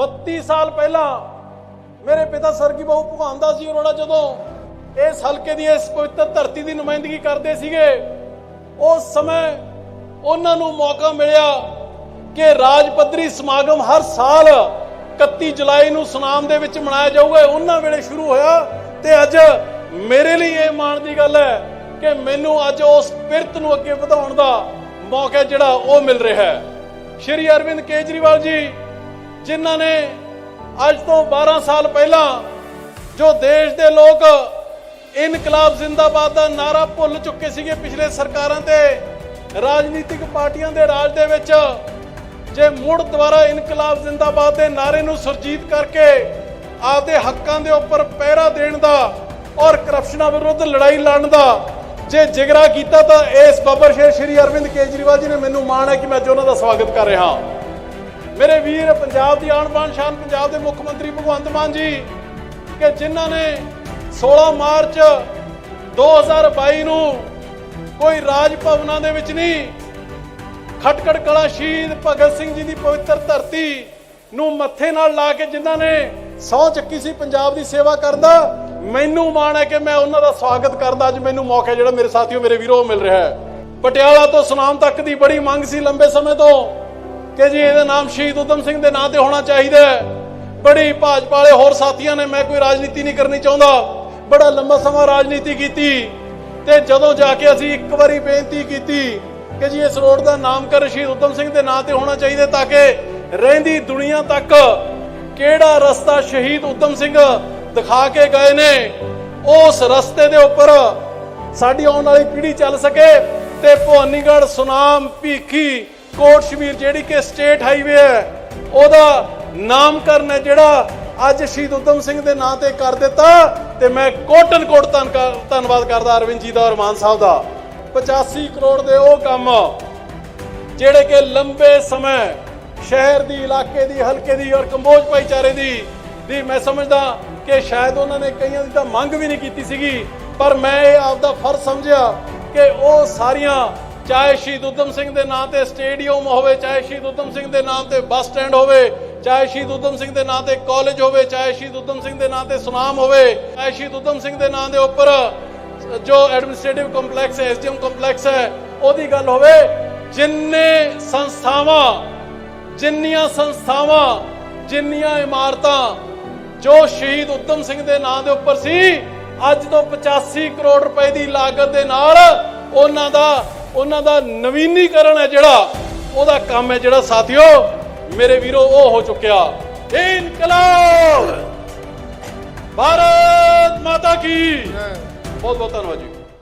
32 ਸਾਲ ਪਹਿਲਾਂ ਮੇਰੇ ਪਿਤਾ ਸਰਗੀ ਬਾਬੂ ਭਗਵਾਨ ਦਾਸ ਜੀ ਅਰੋੜਾ ਜਦੋਂ ਇਸ ਹਲਕੇ ਦੀ, ਇਸ ਪਵਿੱਤਰ ਧਰਤੀ ਦੀ ਨੁਮਾਇੰਦਗੀ ਕਰਦੇ ਸੀਗੇ ਉਸ ਸਮੇਂ ਉਹਨਾਂ ਨੂੰ ਮੌਕਾ ਮਿਲਿਆ ਕਿ ਰਾਜ ਪੱਧਰੀ ਸਮਾਗਮ ਹਰ ਸਾਲ 31 ਜੁਲਾਈ ਨੂੰ ਸੁਨਾਮ ਦੇ ਵਿੱਚ ਮਨਾਇਆ ਜਾਊਗਾ। ਉਹਨਾਂ ਵੇਲੇ ਸ਼ੁਰੂ ਹੋਇਆ ਤੇ ਅੱਜ ਮੇਰੇ ਲਈ ਇਹ ਮਾਣ ਦੀ ਗੱਲ ਹੈ ਕਿ ਮੈਨੂੰ ਅੱਜ ਉਸ ਪਿਰਤ ਨੂੰ ਅੱਗੇ ਵਧਾਉਣ ਦਾ ਮੌਕਾ ਜਿਹੜਾ ਉਹ ਮਿਲ ਰਿਹਾ ਹੈ। ਸ਼੍ਰੀ ਅਰਵਿੰਦ ਕੇਜਰੀਵਾਲ ਜੀ ਜਿਨ੍ਹਾਂ ਨੇ ਅੱਜ ਤੋਂ 12 ਸਾਲ ਪਹਿਲਾਂ ਜੋ ਦੇਸ਼ ਦੇ ਲੋਕ ਇਨਕਲਾਬ ਜ਼ਿੰਦਾਬਾਦ ਦਾ ਨਾਰਾ ਭੁੱਲ ਚੁੱਕੇ ਸੀਗੇ ਪਿਛਲੇ ਸਰਕਾਰਾਂ ਤੇ, ਰਾਜਨੀਤਿਕ ਪਾਰਟੀਆਂ ਦੇ ਰਾਜ ਦੇ ਵਿੱਚ, ਜੇ ਮੁੜ ਦੁਬਾਰਾ ਇਨਕਲਾਬ ਜ਼ਿੰਦਾਬਾਦ ਦੇ ਨਾਰੇ ਨੂੰ ਸੁਰਜੀਤ ਕਰਕੇ ਆਪਦੇ ਹੱਕਾਂ ਦੇ ਉੱਪਰ ਪਹਿਰਾ ਦੇਣ ਦਾ ਔਰ ਕਰਪਸ਼ਨਾਂ ਵਿਰੁੱਧ ਲੜਾਈ ਲੜਨ ਦਾ ਜੇ ਜਿਗਰਾ ਕੀਤਾ ਤਾਂ ਇਸ ਬੱਬਰ ਸ਼ੇਰ ਸ਼੍ਰੀ ਅਰਵਿੰਦ ਕੇਜਰੀਵਾਲ ਜੀ ਨੇ ਮੈਨੂੰ ਮਾਣ ਹੈ ਕਿ ਮੈਂ ਅੱਜ ਉਹਨਾਂ ਦਾ ਸਵਾਗਤ ਕਰ ਰਿਹਾ ਹਾਂ। ਮੇਰੇ ਵੀਰ, ਪੰਜਾਬ ਦੀ ਆਣ ਬਾਣ ਸ਼ਾਨ, ਪੰਜਾਬ ਦੇ ਮੁੱਖ ਮੰਤਰੀ ਭਗਵੰਤ ਮਾਨ ਜੀ, ਕਿ ਜਿਨ੍ਹਾਂ ਨੇ 16 ਮਾਰਚ 2022 ਨੂੰ ਕੋਈ ਰਾਜ ਭਵਨਾਂ ਦੇ ਵਿੱਚ ਨਹੀਂ, ਖਟਕੜ ਕਲਾ ਸ਼ਹੀਦ ਭਗਤ ਸਿੰਘ ਜੀ ਦੀ ਪਵਿੱਤਰ ਧਰਤੀ ਨੂੰ ਮੱਥੇ ਨਾਲ ਲਾ ਕੇ ਜਿਨ੍ਹਾਂ ਨੇ ਸਹੁੰ ਚੱਕੀ ਸੀ ਪੰਜਾਬ ਦੀ ਸੇਵਾ ਕਰਨ ਦਾ, ਮੈਨੂੰ ਮਾਣ ਹੈ ਕਿ ਮੈਂ ਉਹਨਾਂ ਦਾ ਸਵਾਗਤ ਕਰਦਾ ਅੱਜ ਮੈਨੂੰ ਮੌਕਾ ਜਿਹੜਾ ਮੇਰੇ ਸਾਥੀਓ, ਮੇਰੇ ਵੀਰੋ ਮਿਲ ਰਿਹਾ ਹੈ। ਪਟਿਆਲਾ ਤੋਂ ਸੁਨਾਮ ਤੱਕ ਦੀ ਬੜੀ ਮੰਗ ਸੀ ਲੰਬੇ ਸਮੇਂ ਤੋਂ। ਕਿ ਜੀ ਇਹਦਾ ਨਾਮ ਸ਼ਹੀਦ ਉਦਮ ਸਿੰਘ ਦੇ ਨਾਂ ਤੇ ਹੋਣਾ ਚਾਹੀਦਾ ਹੈ। ਬੜੀ ਭਾਜਪਾ ਵਾਲੇ ਹੋਰ ਸਾਥੀਆਂ ਨੇ ਮੈਂ ਕੋਈ ਰਾਜਨੀਤੀ ਨਹੀਂ ਕਰਨੀ ਚਾਹੁੰਦਾ। ਬੜਾ ਲੰਬਾ ਸਮਾਂ ਰਾਜਨੀਤੀ ਕੀਤੀ ਤੇ ਜਦੋਂ ਜਾ ਕੇ ਅਸੀਂ ਇੱਕ ਵਾਰੀ ਬੇਨਤੀ ਕੀਤੀ ਕਿ ਜੀ ਇਸ ਰੋਡ ਦਾ ਨਾਮਕਰਨ ਸ਼ਹੀਦ ਉਦਮ ਸਿੰਘ ਦੇ ਨਾਂ ਤੇ ਹੋਣਾ ਚਾਹੀਦਾ ਤਾਂ ਕਿ ਰਹਿੰਦੀ ਦੁਨੀਆ ਤੱਕ ਕਿਹੜਾ ਰਸਤਾ ਸ਼ਹੀਦ ਉਦਮ ਸਿੰਘ ਦਿਖਾ ਕੇ ਗਏ ਨੇ, ਉਸ ਰਸਤੇ ਦੇ ਉੱਪਰ ਸਾਡੀ ਆਉਣ ਵਾਲੀ ਪੀੜ੍ਹੀ ਚੱਲ ਸਕੇ ਤੇ ਭਵਾਨੀਗੜ੍ਹ ਸੁਨਾਮ ਭੀਖੀ ਕੋਟ ਸ਼ਮੀਰ ਜਿਹੜੀ ਕਿ ਸਟੇਟ ਹਾਈਵੇ ਹੈ, ਉਹਦਾ ਨਾਮਕਰਨ ਹੈ ਜਿਹੜਾ ਅੱਜ ਸ਼ਹੀਦ ਉਦਮ ਸਿੰਘ ਦੇ ਨਾਂ ਤੇ ਕਰ ਦਿੱਤਾ ਤੇ ਮੈਂ ਕੋਟਨ ਕੋਟ ਧੰਨ- ਧੰਨਵਾਦ ਕਰਦਾ ਅਰਵਿੰਦ ਜੀ ਦਾ ਔਰ ਮਾਨ ਸਾਹਿਬ ਦਾ। 85 ਕਰੋੜ ਦੇ ਉਹ ਕੰਮ, ਜਿਹੜੇ ਕਿ ਲੰਬੇ ਸਮੇਂ ਸ਼ਹਿਰ ਦੀ, ਇਲਾਕੇ ਦੀ, ਹਲਕੇ ਦੀ ਔਰ ਕੰਬੋਜ ਭਾਈਚਾਰੇ ਦੀ ਦੀ ਮੈਂ ਸਮਝਦਾ ਕਿ ਸ਼ਾਇਦ ਉਹਨਾਂ ਨੇ ਕਈਆਂ ਦੀ ਤਾਂ ਮੰਗ ਵੀ ਨਹੀਂ ਕੀਤੀ ਸੀਗੀ, ਪਰ ਮੈਂ ਇਹ ਆਪਦਾ ਫਰਜ਼ ਸਮਝਿਆ ਕਿ ਉਹ ਸਾਰੀਆਂ ਚਾਹੇ ਸ਼ਹੀਦ ਉਦਮ ਸਿੰਘ ਦੇ ਨਾਂ ਤੇ ਸਟੇਡੀਅਮ ਹੋਵੇ, ਚਾਹੇ ਸ਼ਹੀਦ ਉਦਮ ਸਿੰਘ ਦੇ ਨਾਂ ਤੇ ਬੱਸ ਸਟੈਂਡ ਹੋਵੇ, ਚਾਹੇ ਸ਼ਹੀਦ ਉਦਮ ਸਿੰਘ ਦੇ ਨਾਂ ਤੇ ਕਾਲਜ ਹੋਵੇ, ਚਾਹੇ ਸ਼ਹੀਦ ਉਦਮ ਸਿੰਘ ਦੇ ਨਾਂ ਤੇ ਸੁਨਾਮ ਹੋਵੇ, ਚਾਹੇ ਸ਼ਹੀਦ ਉਦਮ ਸਿੰਘ ਦੇ ਨਾਂ ਦੇ ਉੱਪਰ ਜੋ ਐਡਮਿਨਿਸਟ੍ਰੇਟਿਵ ਕੰਪਲੈਕਸ ਹੈ ਐਸਡੀਐਮ ਕੰਪਲੈਕਸ ਹੈ, ਉਹਦੀ ਗੱਲ ਹੋਵੇ, ਜਿੰਨੇ ਸੰਸਥਾਵਾਂ, ਜਿੰਨੀਆਂ ਸੰਸਥਾਵਾਂ, ਜਿੰਨੀਆਂ ਇਮਾਰਤਾਂ ਜੋ ਸ਼ਹੀਦ ਉਦਮ ਸਿੰਘ ਦੇ ਨਾਂ ਦੇ ਉੱਪਰ ਸੀ, ਅੱਜ ਤੋਂ 85 ਕਰੋੜ ਰੁਪਏ ਦੀ ਲਾਗਤ ਦੇ ਨਾਲ ਉਹਨਾਂ ਦਾ ਉਹਨਾਂ ਦਾ ਨਵੀਨੀਕਰਨ ਹੈ ਜਿਹੜਾ ਉਹਦਾ ਕੰਮ ਹੈ ਜਿਹੜਾ ਸਾਥੀਓ ਮੇਰੇ ਵੀਰੋ ਉਹ ਹੋ ਚੁੱਕਿਆ। ਇਨਕਲਾਬ! ਭਾਰਤ ਮਾਤਾ ਕੀ! ਬਹੁਤ ਬਹੁਤ ਧੰਨਵਾਦ ਜੀ।